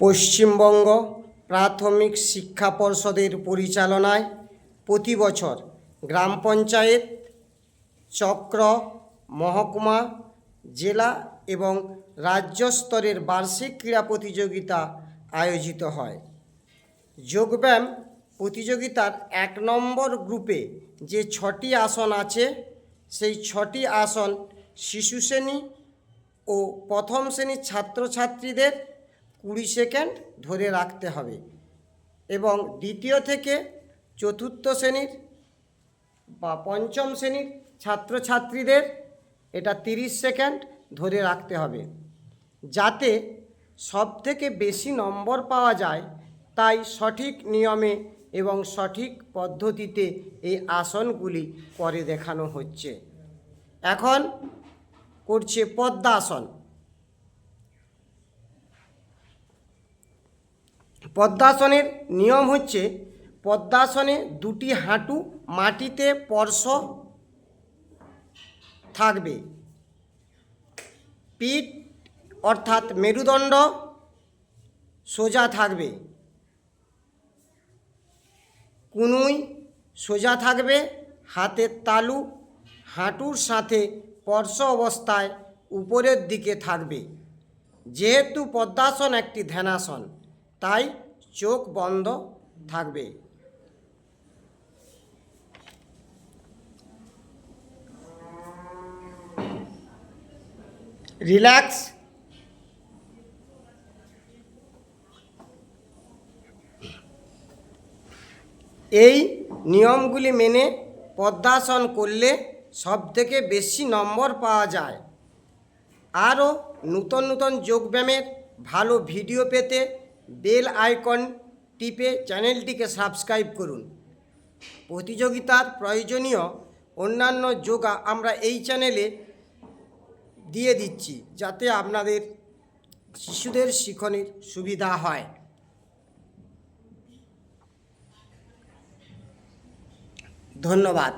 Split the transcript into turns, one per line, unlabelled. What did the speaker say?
পশ্চিমবঙ্গ প্রাথমিক শিক্ষা পর্ষদের পরিচালনায় প্রতি বছর গ্রাম পঞ্চায়েত, চক্র, মহকুমা, জেলা এবং রাজ্য স্তরের বার্ষিক ক্রীড়া প্রতিযোগিতা আয়োজিত হয়। যোগব্যায়াম প্রতিযোগিতার এক নম্বর গ্রুপে যে ছটি আসন আছে, সেই ছটি আসন শিশু শ্রেণি ও প্রথম শ্রেণির ছাত্রছাত্রীদের সেকেন্ড ধরে রাখতে হবে এবং দ্বিতীয় থেকে চতুর্থ শ্রেণির বা পঞ্চম শ্রেণির ছাত্রছাত্রীদের এটা তিরিশ সেকেন্ড ধরে রাখতে হবে। যাতে সব থেকে বেশি নম্বর পাওয়া যায় তাই সঠিক নিয়মে এবং সঠিক পদ্ধতিতে এই আসনগুলি করে দেখানো হচ্ছে। এখন করছে পদ্মাসন। পদ্মাসনের নিয়ম হচ্ছে পদ্মাসনে দুটি হাঁটু মাটিতে স্পর্শ থাকবে। পিঠ অর্থাৎ মেরুদণ্ড সোজা থাকবে। কুনুই সোজা থাকবে। হাতের তালু হাঁটুর সাথে স্পর্শ অবস্থায় উপরের দিকে থাকবে। যেহেতু পদ্মাসন একটি ধ্যানাসন, তাই চোখ বন্ধ থাকবে। রিল্যাক্স। এই নিয়মগুলি মেনে পদ্মাসন করলে সবথেকে বেশি নম্বর পাওয়া যায়। আরও নূতন নূতন যোগব্যায়ামের ভালো ভিডিও পেতে বেল আইকন টিপে চ্যানেলটিকে সাবস্ক্রাইব করুন। প্রতিযোগিতার প্রয়োজনীয় অন্যান্য যোগা আমরা এই চ্যানেলে দিয়ে দিচ্ছি যাতে আপনাদের শিশুদের শিখনের সুবিধা হয়। ধন্যবাদ।